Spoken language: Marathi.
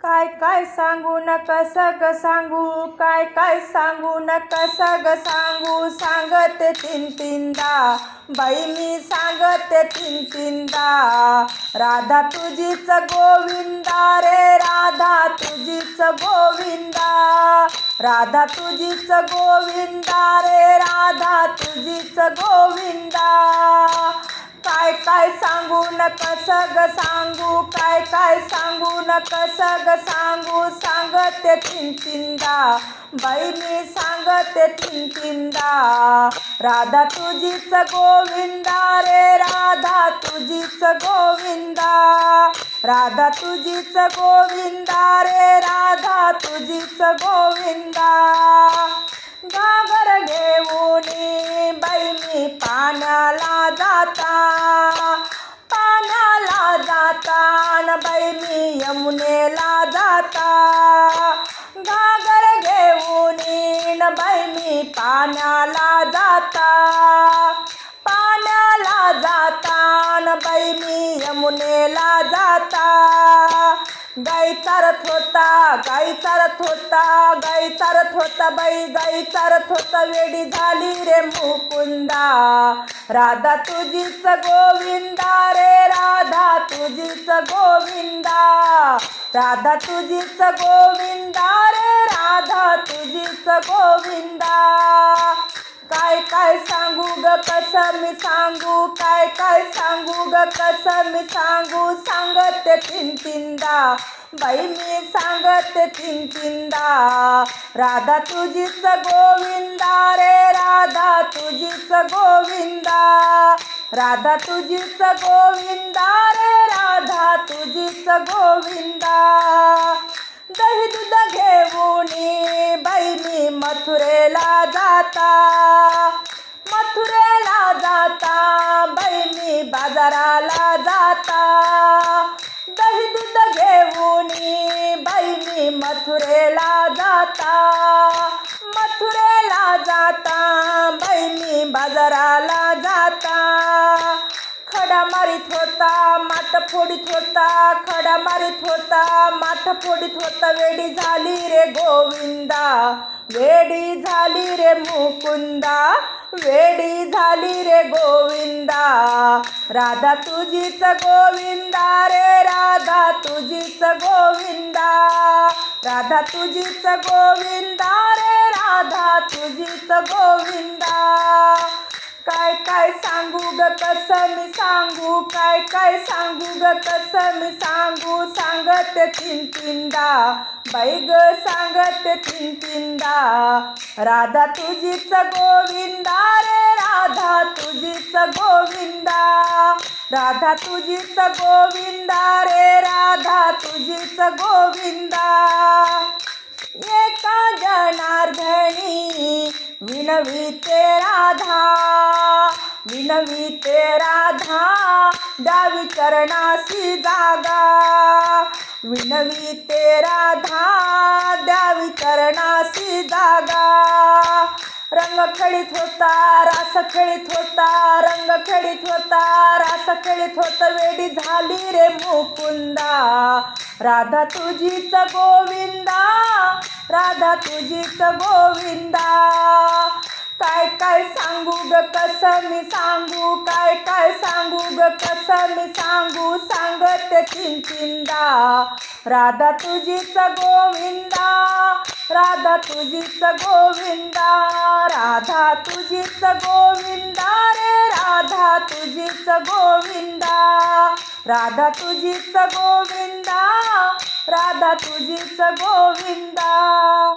काय काय सांगू न कसं ग सांगू? काय काय सांगू न सग सांगू? सांगते तीन तीनदा. बाई मी सांगते तीन तीनदा. राधा तुझीच गोविंदा रे राधा तुझीच गोविंदा. राधा तुझीच गोविंदा रे राधा तुझीच गोविंदा. काय काय सांगू न कसं ग सांगू. काय काय सांगू न सग सांगू. सांगते तीन बाई मी सांगते तीन राधा तुझीच गोविंदा रे राधा तुझीच गोविंदा. राधा तुझीच गोविंदा रे राधा तुझीच गोविंदा. बाई मी यमुनेला जाता. घागर घेऊन न बाई मी पाण्याला जाता. पाण्याला जाता न बाई मी यमुनेला जाता. गाई चारत होता गाई चारत होता गाई चारत होता बाई गाई चारत होता वेडी झाली रे मुकुंदा. राधा तुझीच गोविंदा रे राधा तुझीच गोविंदा. राधा तुझीच गोविंदा रे राधा तुझीच गोविंदा. काय काय सांगू ग कसं मी सांगू? काय काय सांगू ग कसं मी सांगू? सांगत तीन तीनदा बाई मी सांगत तीन तीनदा राधा तुझीच गोविंदा रे राधा तुझीच गोविंदा. राधा तुझीच गोविंदा रे राधा तुझीच गोविंदा. बाजाराला जाता. दही दूध घेऊन बाई मी मथुरेला जाता. मथुरेला जाता बाई मी बाजाराला जाता. खडा मारीत होता माठ फोडीत होता खडा मारीत होता माठ फोडीत होता वेडी झाली रे गोविंदा. वेडी झाली रे मुकुंदा वेडी झाली रे गोविंदा. राधा तुझीच गोविंदा रे राधा तुझीच गोविंदा. राधा तुझीच गोविंदा रे राधा तुझीच गोविंदा. ग कसं मी सांगू काय काय सांगू ग कसं मी सांगू. सांगत तीन तीनदा बाई ग सांगत तीन तीनदा राधा तुझीच गोविंदा रे राधा तुझीच गोविंदा. राधा तुझीच गोविंदा रे राधा तुझीच गोविंदा. एका जनार्दनी विनवीते राधा. नवी तेरा राधा डावी चरणासी जागा. तेरा राधा द्यावी चरणासी जागा. रंग खेळीत होता रास खेळीत होता रंग खेळीत होता रास खेळीत होता वेडी झाली रे मुकुंदा. राधा तुझीच गोविंदा राधा तुझीच गोविंदा. काय काय सांगू ग कसं मी सांगू? काय काय सांगू ग कसं मी सांगू? सांगत चिंचिंदा. राधा तुझीच गोविंदा. राधा तुझीच गोविंदा. राधा तुझीच गोविंदा रे राधा तुझीच गोविंदा. राधा तुझीच गोविंदा. राधा तुझीच गोविंदा.